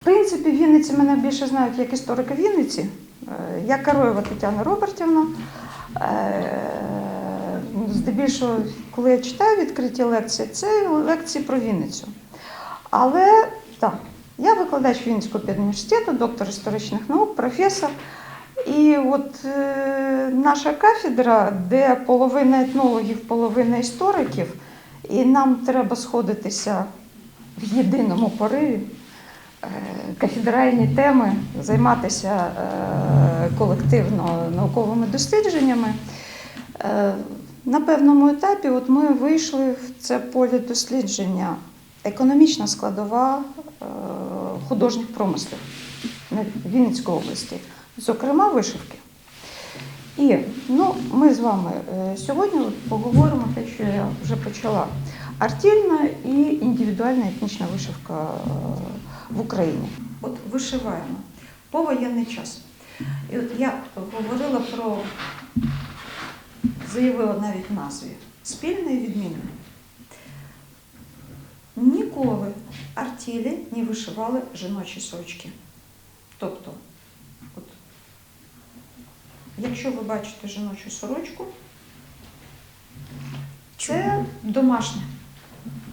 В принципі, Вінниці мене більше знають як історика Вінниці. Е, Я Кароєва Тетяна Робертівна. Е, Здебільшого, коли я читаю відкриті лекції, це лекції про Вінницю. Але так, я викладач Вінницького педуніверситету, доктор історичних наук, професор. І от е, наша кафедра, де половина етнологів, половина істориків, і нам треба сходитися в єдиному пориві кафедральні теми, займатися е, колективно науковими дослідженнями. Е, На певному етапі от ми вийшли в це поле дослідження економічна складова е, художніх промислів Вінницької області, зокрема вишивки. І ну, ми з вами е, сьогодні поговоримо те, що я вже почала. Артільна і індивідуальна етнічна вишивка е, в Україні. От вишиваємо по воєнний час. І от я говорила про, заявила навіть назві спільне і відмінне. Ніколи артілі не вишивали жіночі сорочки. Тобто, от, якщо ви бачите жіночу сорочку, це домашнє,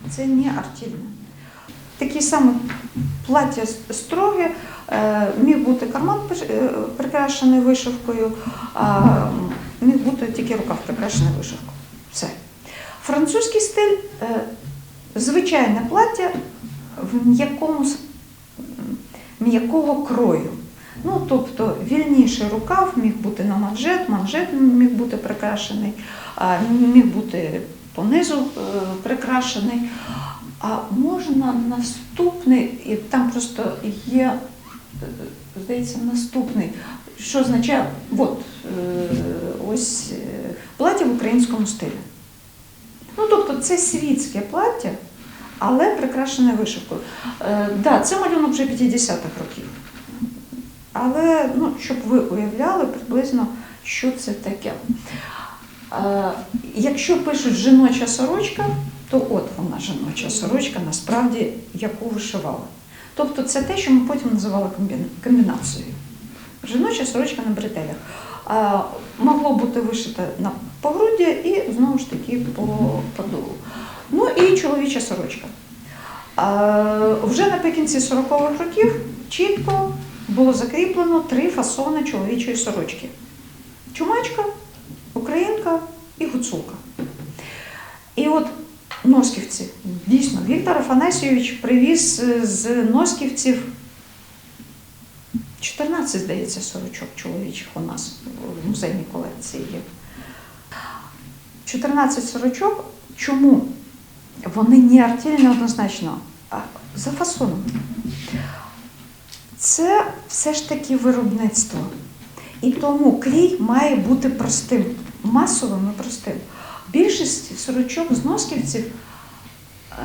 це не артільне. Такі саме плаття строге, міг бути карман е, прикрашений вишивкою, міг бути тільки рукав прикрашений вишивкою. Все. Французький стиль е, звичайне плаття в м'якому м'якого крою. Ну, тобто вільніший рукав міг бути на манжет, манжет міг бути прикрашений, міг бути понизу е, прикрашений. А можна наступний, там просто є, е, здається, наступний, що означає, от е, ось е, плаття в українському стилі. Ну, тобто це світське плаття, але прикрашене вишивкою. Е, да, це малюнок вже 50-х років. Але ну, щоб ви уявляли приблизно, що це таке. Якщо пишуть жіноча сорочка, то от вона жіноча сорочка, насправді, яку вишивали. Тобто це те, що ми потім називали комбінацією. Жіноча сорочка на бретелях. А, могло бути вишите на погруддя і знову ж таки по подолу. Ну і чоловіча сорочка. А, вже наприкінці 40-х років чітко було закріплено три фасони чоловічої сорочки: чумачка, українка і гуцулка. І от Носківці, дійсно, Віктор Афанасійович привіз е, з Носківців 14, здається, сорочок чоловічих у нас в музейній колекції є. 14 сорочок. Чому? Вони не артельні однозначно, а за фасоном. Це все ж таки виробництво. І тому крій має бути простим, масовим і простим. Більшість сорочок з носківців е,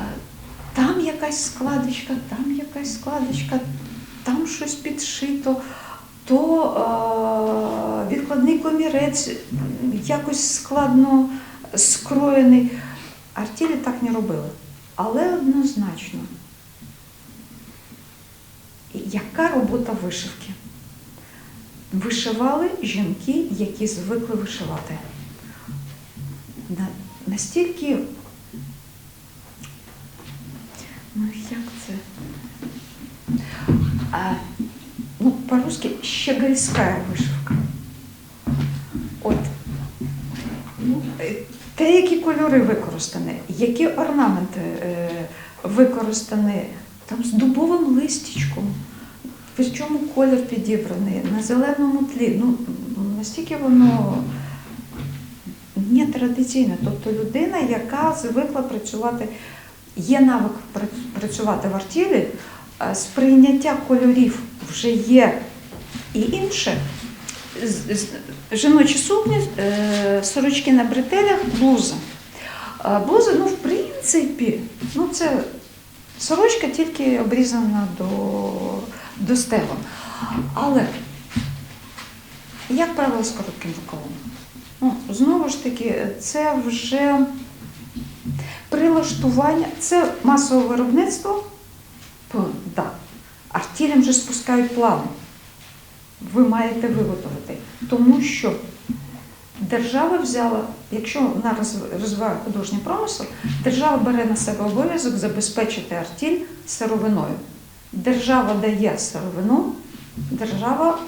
там якась складочка, там якась складочка, там щось підшито, то е, відкладний комірець якось складно скроєний. Артілі так не робили. Але однозначно, яка робота вишивки? Вишивали жінки, які звикли вишивати. На- Настільки, ну як це? А, ну, по-русски щегольська вишивка. От. Ну, е, те, які кольори використані, які орнаменти е, використані, там з дубовим листячком, причому колір підібраний, на зеленому тлі. Ну, настільки воно традиційне. Тобто людина, яка звикла працювати, є навик працювати в артілі, е, сприйняття кольорів вже є і інше. Жіночі сукні, е, сорочки на бретелях, блуза. Блуза, ну, в принципі, ну це сорочка тільки обрізана до, до стегон. Але, як правило, з коротким рукавом. Ну, знову ж таки, це вже прилаштування, це масове виробництво, да, артілям вже спускають плани. Ви маєте виготовити. Тому що держава взяла, якщо вона розвиває художній промисел, держава бере на себе обов'язок забезпечити артіль сировиною. Держава дає сировину, держава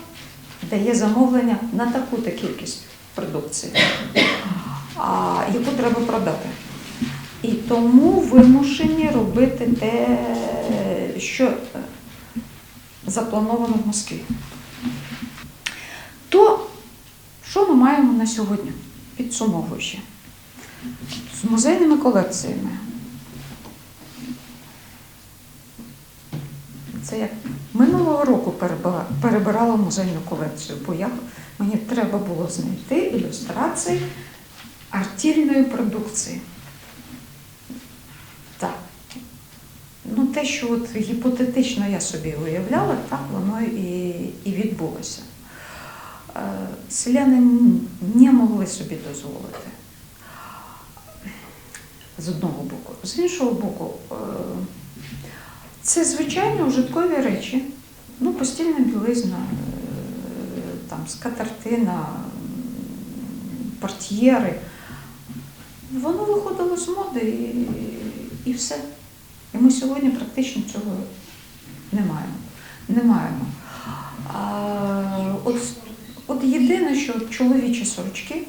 дає замовлення на таку-то кількість продукції, а, яку треба продати. І тому вимушені робити те, що е, заплановано в Москві. То що ми маємо на сьогодні? Підсумовуючи. З музейними колекціями. Це як минулого року перебирала музейну колекцію, бо я, мені треба було знайти ілюстрації артільної продукції. Так. Ну, те, що от гіпотетично я собі уявляла, так воно і, і відбулося. Е, Селяни не могли собі дозволити. З одного боку. З іншого боку, е, це звичайно ужиткові речі. Ну, постільна білизна, там, скатертина, портьєри. Воно виходило з моди і, і все. І ми сьогодні практично цього не маємо. Не маємо. А, от, от єдине, що чоловічі сорочки,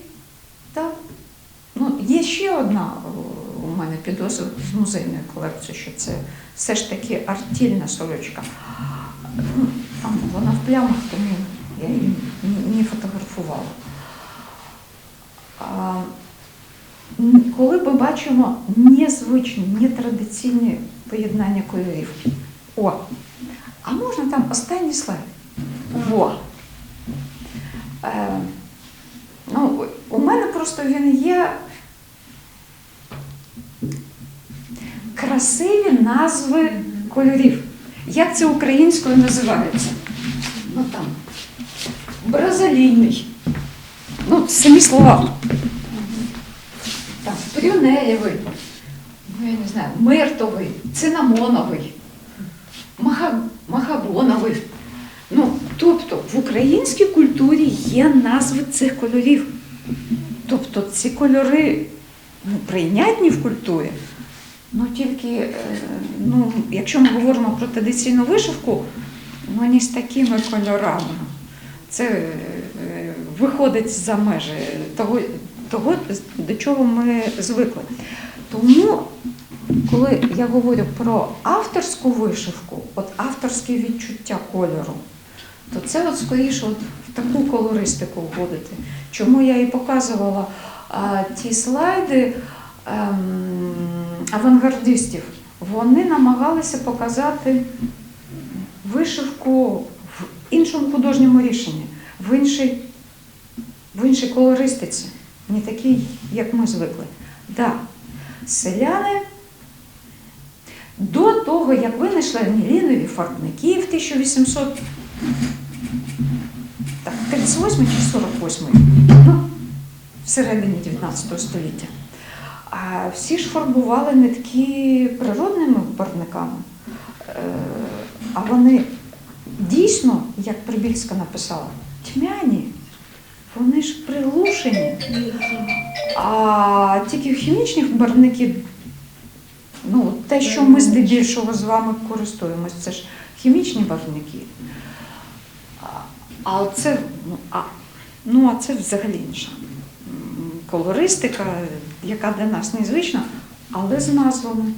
так. Ну, є ще одна у мене підозра з музейної колекції, що це все ж таки артільна сорочка. Ну, Там вона в плямах, тому я її не- фотографувала. А, коли ми бачимо незвичні, нетрадиційні поєднання кольорів. О, а можна там останній слайд? Во. Е, ну, у мене просто він є красиві назви кольорів. Як це українською називається? Ну там. Бразилійний. Ну, самі слова. Там, прюнеєвий, ну я не знаю, миртовий, цинамоновий, маха, махабоновий. Ну, тобто в українській культурі є назви цих кольорів. Тобто ці кольори ну, прийнятні в культурі. Ну тільки, е, ну, якщо ми говоримо про традиційну вишивку, ну не з такими кольорами. Це е, виходить за межі того, того, до чого ми звикли. Тому, коли я говорю про авторську вишивку, от авторське відчуття кольору, то це от скоріше от в таку колористику входити. Чому я і показувала а, ті слайди ем, авангардистів. Вони намагалися показати вишивку іншому художньому рішенні, в іншій, в іншій колористиці, не такій, як ми звикли. Да, селяни до того, як винайшли анілінові фарбники в 1800 так, 38 чи 48, ну, всередині 19 століття. А всі ж фарбували нитки природними барвниками. Е, А вони дійсно, як Прибільська написала, тьмяні, вони ж приглушені. А тільки хімічні барвники, ну, те, що ми здебільшого з вами користуємось, це ж хімічні барвники. А- це, ну, а, ну, а це взагалі інша колористика, яка для нас незвична, але з назвами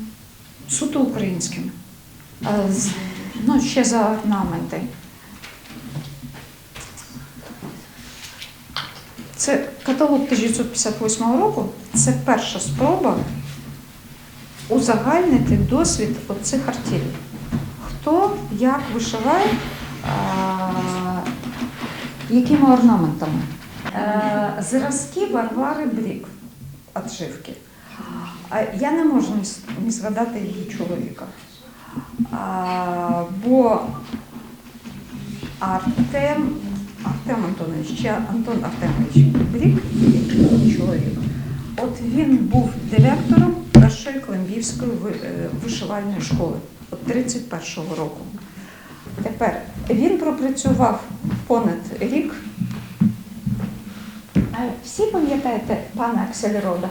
суто українськими. А Ну, ще за орнаменти. Це каталог 1958 року. Це перша спроба узагальнити досвід оцих артелей. Хто як вишиває, а, якими орнаментами. Е, Зразки Варвари Брік отшивки. А Я не можу не згадати її чоловіка. Бо Артем, Артем Антонович, чи Антон Артемович Брік, чоловік, от він був директором першої Климбівської е, вишивальної школи от 31-го року. Тепер він пропрацював понад рік. Всі пам'ятаєте пана Аксельрода,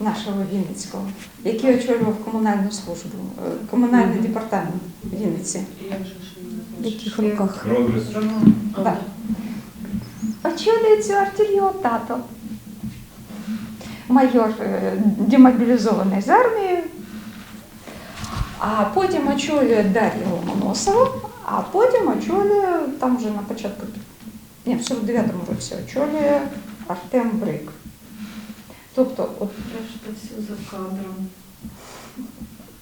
нашого Вінницького, який очолював комунальну службу, е, комунальний департамент Вінниці. В яких роках? Прогрес. Так. Очолює цю артилерію тато. Майор е, демобілізований з армії, а потім очолює Дар'я Ломоносова, а потім очолює, там вже на початку, ні, в 49-му році очолює Артем Брик. Тобто, от, Решта все за кадром.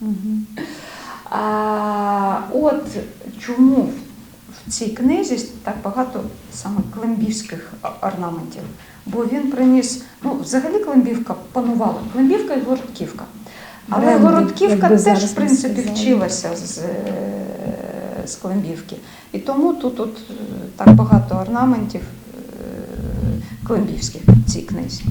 Угу. а, от чому в цій книзі так багато саме клембівських орнаментів. Бо він приніс, ну, взагалі Клембівка панувала, Клембівка і Городківка. Але Бренди, Городківка теж, в принципі, вчилася з, е, з Клембівки. І тому тут от, е, так багато орнаментів е, клембівських в цій книзі.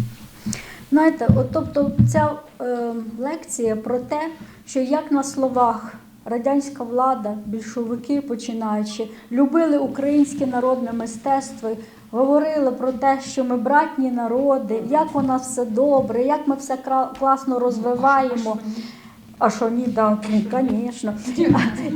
Знаєте, от, тобто ця е, лекція про те, що як на словах радянська влада, більшовики починаючи, любили українське народне мистецтво, говорили про те, що ми братні народи, як у нас все добре, як ми все класно розвиваємо. А що ні, да, ну, звісно.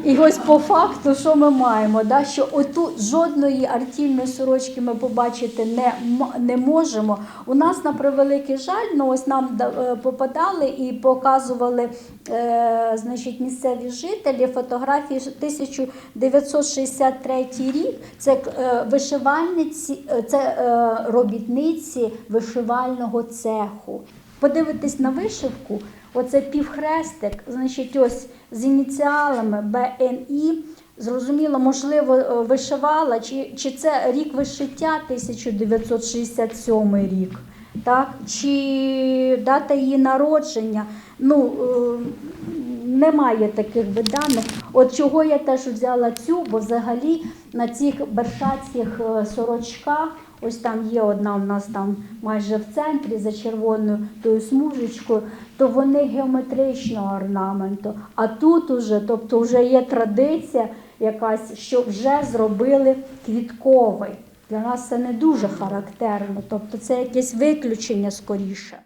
І ось по факту, що ми маємо, да, що оту жодної артільної сорочки ми побачити не, не можемо. У нас на превеликий жаль, ну ось нам е, попадали і показували е, значить, місцеві жителі фотографії 1963 рік. Це е, вишивальниці, е, це е, робітниці вишивального цеху. Подивитись на вишивку, оце півхрестик, значить, ось з ініціалами БНІ. Зрозуміло, можливо, е, вишивала, чи, чи це рік вишиття 1967 рік, так? чи дата її народження. Ну, е, немає таких виданих. От чого я теж взяла цю, бо взагалі на цих бершацьких е, сорочках, ось там є одна у нас там майже в центрі за червоною тою смужечкою, то вони геометричного орнаменту. А тут уже, тобто вже є традиція якась, що вже зробили квітковий. Для нас це не дуже характерно, тобто це якесь виключення скоріше.